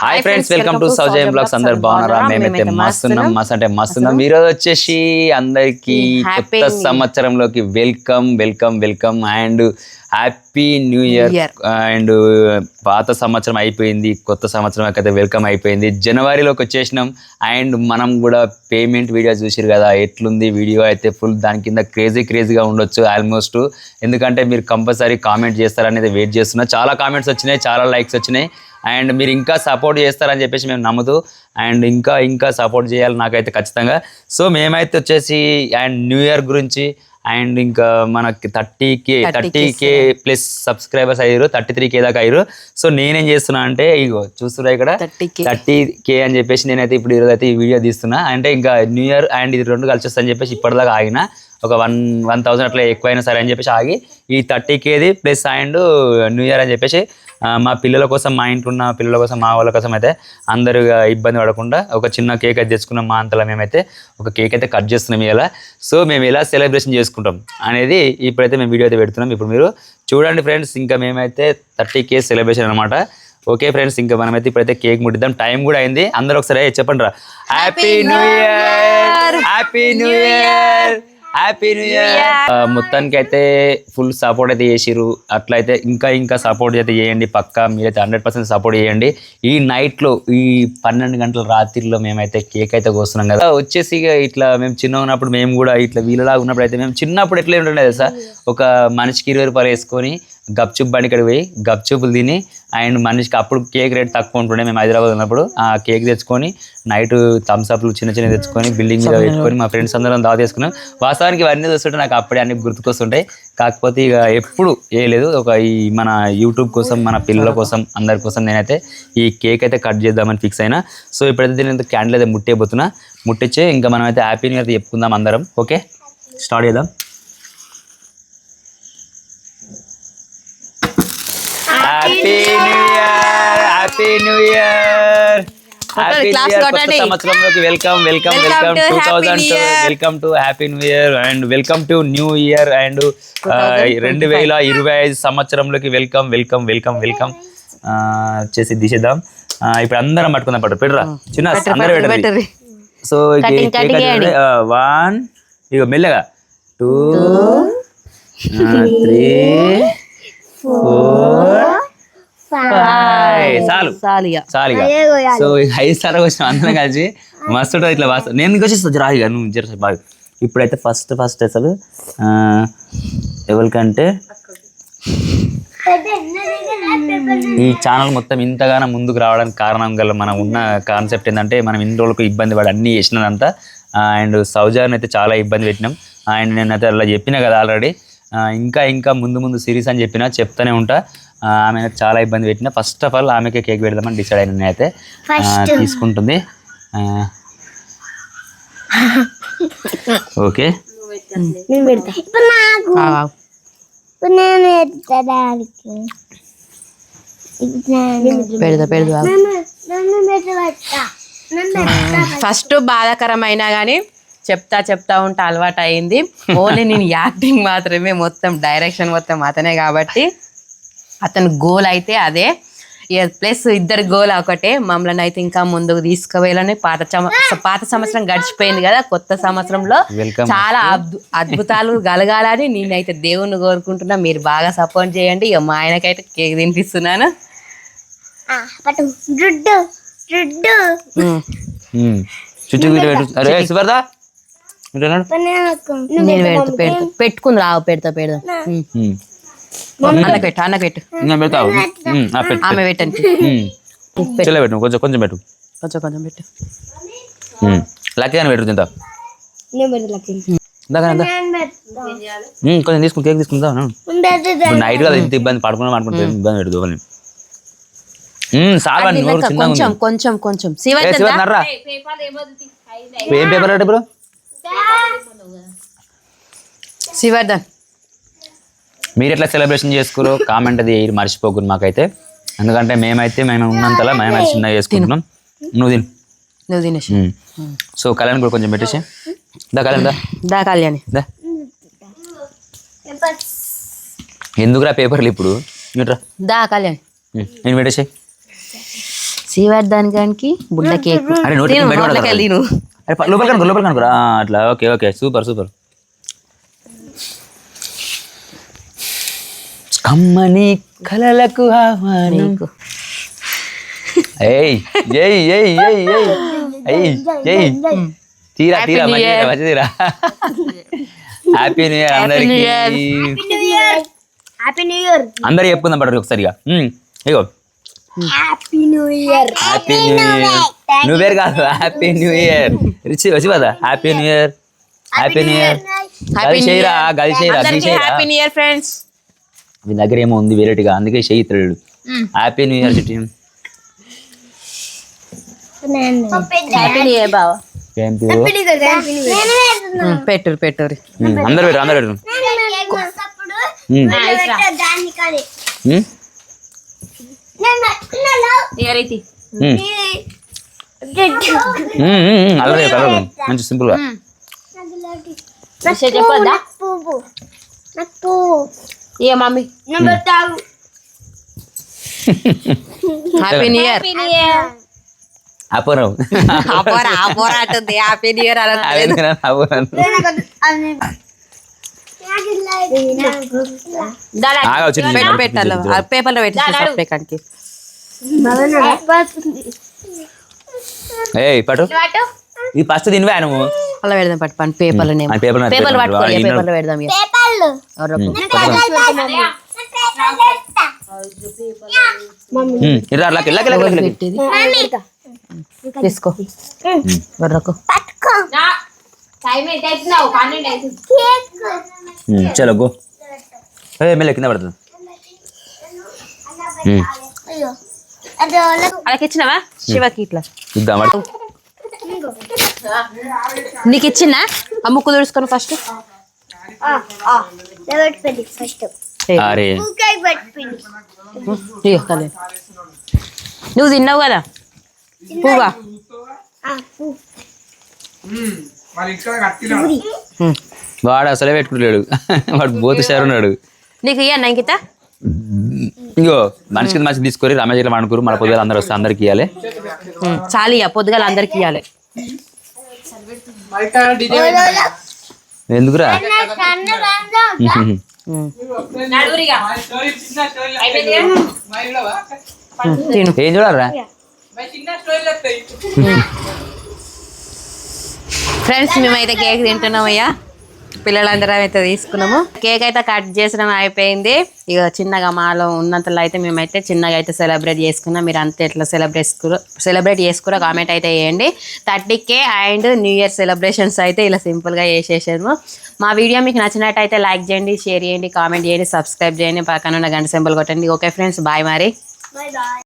Hi friends welcome to Soujay vlogs అందరు బాగున్నారా మేమైతే మస్తున్నాం. మస్త్ అంటే మస్తున్నాం. ఈరోజు వచ్చేసి అందరికి కొత్త సంవత్సరంలోకి welcome welcome welcome and happy new year. And పాత సంవత్సరం అయిపోయింది కొత్త సంవత్సరం అయితే వెల్కమ్ అయిపోయింది. జనవరిలోకి వచ్చేసినాం. అండ్ మనం కూడా పేమెంట్ వీడియో చూసిరు కదా ఎట్లుంది వీడియో అయితే ఫుల్ దాని కింద క్రేజీ క్రేజీగా ఉండొచ్చు ఆల్మోస్ట్ ఎందుకంటే మీరు కంపల్సరీ కామెంట్ చేస్తారనేది వెయిట్ చేస్తున్నా. చాలా కామెంట్స్ వచ్చినాయి చాలా లైక్స్ వచ్చినాయి. అండ్ మీరు ఇంకా సపోర్ట్ చేస్తారని చెప్పేసి మేము నమ్ముతూ అండ్ ఇంకా ఇంకా సపోర్ట్ చేయాలి నాకైతే ఖచ్చితంగా. సో మేమైతే వచ్చేసి అండ్ న్యూ ఇయర్ గురించి అండ్ ఇంకా మనకి thirty K 30K thirty K plus subscribers అయ్యారు థర్టీ త్రీ కే దాకా అయ్యారు. సో నేనేం చేస్తున్నా అంటే ఇగో చూస్తున్నా ఇక్కడ 30K. థర్టీ కే అని చెప్పేసి నేనైతే ఇప్పుడు ఈరోజు అయితే ఈ వీడియో తీస్తున్నా. అంటే ఇంకా న్యూ ఇయర్ అండ్ ఇది రెండు కలిసి వస్తాయని చెప్పేసి ఇప్పటిదాకా ఆగిన ఒక వన్ వన్ థౌసండ్ అట్లా ఎక్కువైనా సరే అని చెప్పేసి ఆగి ఈ థర్టీ కేది ప్లస్ అండ్ న్యూ ఇయర్ అని చెప్పేసి మా పిల్లల కోసం మా ఇంట్లో ఉన్న పిల్లల కోసం మా వాళ్ళ కోసం అయితే అందరూ ఇబ్బంది పడకుండా ఒక చిన్న కేక్ అయితే తెచ్చుకున్నాం మా అంతలో మేమైతే. ఒక కేక్ అయితే కట్ చేస్తున్నాం ఇలా సో మేము ఎలా సెలబ్రేషన్ చేసుకుంటాం అనేది ఇప్పుడైతే మేము వీడియో అయితే పెడుతున్నాం. ఇప్పుడు మీరు చూడండి ఫ్రెండ్స్ ఇంకా మేమైతే థర్టీ కే సెలబ్రేషన్ అనమాట ఓకే ఫ్రెండ్స్ ఇంకా మనమైతే ఇప్పుడైతే కేక్ ముట్టిద్దాం. టైం కూడా అయింది. అందరూ ఒకసారి "ఏ, చెప్పండి రా happy new year happy new year happy new year మొత్తానికి అయితే ఫుల్ సపోర్ట్ అయితే చేసిరు అట్లయితే ఇంకా ఇంకా సపోర్ట్ అయితే చేయండి. పక్కా మీరైతే హండ్రెడ్ పర్సెంట్ సపోర్ట్ చేయండి. ఈ night లో ఈ పన్నెండు గంటల రాత్రిలో మేమైతే కేక్ అయితే కోస్తున్నాం కదా. వచ్చేసి ఇక ఇట్లా మేము చిన్న ఉన్నప్పుడు మేము కూడా ఇట్లా వీళ్ళలాగా ఉన్నప్పుడు అయితే మేము చిన్నప్పుడు ఎట్లా ఉంటుండే తెలుసా? ఒక మనిషికి ఇరవై రూపాయలు వేసుకొని గప్చుప్ బండి ఇక్కడ పోయి గప్చుప్పులు తిని అండ్ మనిషికి అప్పుడు కేక్ రేట్ తక్కువ ఉంటుండే మేము హైదరాబాద్ ఉన్నప్పుడు. ఆ కేక్ తెచ్చుకొని నైట్ థమ్స్అప్లు చిన్న చిన్న తెచ్చుకొని బిల్డింగ్ మీద పెట్టుకొని మా ఫ్రెండ్స్ అందరం దావ చేసుకున్నాం. వాస్తవానికి ఇవన్నీ చూస్తుంటే నాకు అప్పుడే అన్ని గుర్తుకొస్తుంటాయి. కాకపోతే ఇక ఎప్పుడు వేయలేదు ఒక ఈ మన యూట్యూబ్ కోసం మన పిల్లల కోసం అందరి కోసం నేనైతే ఈ కేక్ అయితే కట్ చేద్దామని ఫిక్స్ అయినా. సో ఇప్పుడైతే దీని క్యాండిల్ అయితే ముట్టేయబోతున్నా. ముట్టించి ఇంకా మనం అయితే హ్యాపీ న్యూ ఇయర్ చెప్పుకుందాం అందరం. ఓకే? స్టార్ట్ చేద్దాం. Happy new year happy new year happy class new year కొత్త కొట్టండి. సంవత్సరంలోకి welcome welcome welcome two thousand. Welcome to happy new year and welcome to new year and రెండు వేల ఇరవై ఐదు సంవత్సరంలోకి వెల్కమ్ వెల్కమ్ వెల్కమ్ వెల్కమ్ చేసి తీసేద్దాం. ఇప్పుడు అందరం పట్టుకుందాం పట్టు పెట్టురా. చిన్న అందరూ సో. వన్ ఇక మెల్లగా. టూ త్రీ ఫోర్ చాలు సాలిగా చాలు ఇక సో ఐదు సార్లు వచ్చిన అందరం కలిసి మస్తు ఇట్లా వాస్త నేను ఇక నువ్వు జర బాగా. ఇప్పుడైతే ఫస్ట్ ఫస్ట్ అసలు ఎవరికంటే ఈ ఛానల్ మొత్తం ఇంతగానో ముందుకు రావడానికి కారణం గల మనం ఉన్న కాన్సెప్ట్ ఏంటంటే మనం ఇన్ని రోజులకు ఇబ్బంది పడి అన్నీ చేసినదంతా అండ్ సౌజాన్ అయితే చాలా ఇబ్బంది పెట్టినాం. అండ్ నేనైతే అలా చెప్పిన కదా ఆల్రెడీ. ఇంకా ఇంకా ముందు ముందు సిరీస్ అని చెప్పినా చెప్తానే ఉంటా. ఆమె అయితే చాలా ఇబ్బంది పెట్టిన ఫస్ట్ ఆఫ్ ఆల్ ఆమెకే కేక్ పెడదామని డిసైడ్ అయిన ఆ, తీసుకుంటుంది. ఓకే. పెడతా. ఫస్ట్ బాధాకరమైనా కానీ చెప్తా చెప్తా ఉంటే అలవాటు అయింది ఓన్లీ నేను యాక్టింగ్ మాత్రమే మొత్తం డైరెక్షన్ మొత్తం అతనే కాబట్టి. అతని గోల్ అయితే అదే. ప్లస్ ఇద్దరి గోల్ ఒకటే. మమ్మల్ని అయితే ఇంకా ముందుకు తీసుకువెళ్ళని పాత పాత సంవత్సరం గడిచిపోయింది కదా. కొత్త సంవత్సరంలో చాలా అద్భు- అద్భుతాలు కలగాలని నేనైతే దేవుణ్ణి కోరుకుంటున్నా. మీరు బాగా సపోర్ట్ చేయండి. ఇక మా ఆయనకైతే కేక్ తినిపిస్తున్నాను. పెట్టుకుంది. రావు పెడతా. ఉమ్. అన్నకు పెట్టు పెట్టు పెడతావు? ఆమె పెట్టండి. చెల్లె పెట్టు కొంచెం కొంచెం పెట్టు. కొంచెం కొంచెం పెట్టు. లక్కీ అని పెట్టు తింటా. కొంచెం తీసుకుని కేక్ తీసుకుంటా నైట్ కదా ఇంత ఇబ్బంది పడుకున్నా పడుకుంటే ఇబ్బంది పెట్టదు నోరు చిన్నగా కొంచెం కొంచెం కొంచెం. ఏం పేపర్ అంటే ఇప్పుడు? శివర్ధన్ మీరు ఎట్లా సెలబ్రేషన్ చేసుకోరో కామెంట్ అది వేయరు మర్చిపోకూడదు మాకైతే. ఎందుకంటే మేమైతే మేము ఉన్నంతలా మేమైతే చిన్నగా చేసుకుంటున్నాం. నువ్వు తిను. నువ్వు తినేసి. సో కళ్యాణ్ కూడా కొంచెం పెట్టేసి. దా కళ్యాణ్ దా. దా కళ్యాణి. దా. ఎందుకురా పేపర్లు ఇప్పుడు? దా కళ్యాణి. నేను పెట్టేసి. శ్రీవర్ధన్ బుడ్డ కేక్. అరే అనుకో లోపలికి అనుకో. ఆ, అట్లా. Okay okay. Super super. కమ్మని కలలకు ఆహ్వానం. నీకు. ఏయ్ ఏయ్ ఏయ్ ఏయ్ ఏయ్ ఏయ్ ఏయ్. తీరా తీరా మంచి. తీరా, హ్యాపీ న్యూ ఇయర్ అందరికి. New year happy new year అందరు చెప్పుకుందాం పడరు ఒకసారిగా. ఇగో. Happy new year happy new year new year కాదు హ్యాపీ న్యూ ఇయర్ రిచి వచ్చి కదా happy new year happy new year happy గది చేయరా గది చేయరా గది అందరికీ చేయరా. హ్యాపీ న్యూ ఇయర్ ఫ్రెండ్స్ మీ దగ్గర ఏమో ఉంది వేరేటిగా అందుకే చేయి ఇతరుడు హ్యాపీ న్యూ ఇయర్ సిటీ పేరు పెట్టురు అందరు పెట్టరు అందరు అల్లరి. మంచి సింపుల్గా ఇక మమ్మీ హ్యాపీ న్యూ ఇయర్ అపరం అపోరా అపోరా అంటుంది హ్యాపీ న్యూ ఇయర్ అలా అపరం ఆగా వచ్చి పెట్టు పెట్టాలి పేపర్లో పెట్టి సప్లికానికి ఏయ్ పటు ఇది ఫస్ట్ తినివా నువ్వు? అలా పెడదాం పట్టు పని పేపర్లో paper లో పేపర్లు పెడదాం. పట్టుకోవాలి పేపర్లో పెడదాం ఇక. తీసుకో. చలో గో. మెల్ల కింద పడుతుంది. వాళ్ళకి ఇచ్చినావా శివకి ఇట్లా. ఇద్దాం నీకు ఇచ్చిందా? ఆ ముక్కు తుడుచుకొని ఫస్ట్ అరే. ఇయ్యో నువ్వు తిన్నావు కదా? పువ్వా. వాడు అసలే పెట్టుకుంటలేడు. వాడు బోతు షేర్ ఉన్నాడు నీకు ఇయ్యన్నా ఇంకిత ఇంకో మనిషికి మనిషికి తీసుకొని రమేష్ ఇట్లా మన పొద్దుగా అందరూ వస్తే అందరికి ఇవ్వాలి చాలు ఇయ్య పొద్దుగాల అందరికి ఇవ్వాలి ఎందుకురా? ఏం చూడాలరా? ఫ్రెండ్స్ మేమైతే కేక్ తింటున్నాం అయ్యా పిల్లలందరం అయితే తీసుకున్నాము. కేక్ అయితే కట్ చేసడం అయిపోయింది. ఇక చిన్నగా మాలో ఉన్నంతలో అయితే మేమైతే చిన్నగా అయితే సెలబ్రేట్ చేసుకున్నాం. మీరు అంతే ఎట్లా సెలబ్రేట్ సెలబ్రేట్ చేసుకురా కామెంట్ అయితే వేయండి thirty K and new year celebrations అయితే ఇలా సింపుల్గా చేసేసాము. మా వీడియో మీకు నచ్చినట్టయితే లైక్ చేయండి షేర్ చేయండి కామెంట్ చేయండి సబ్స్క్రైబ్ చేయండి. పక్కన ఉన్న గంట సింబల్ కొట్టండి. ఓకే ఫ్రెండ్స్ బాయ్ మరి.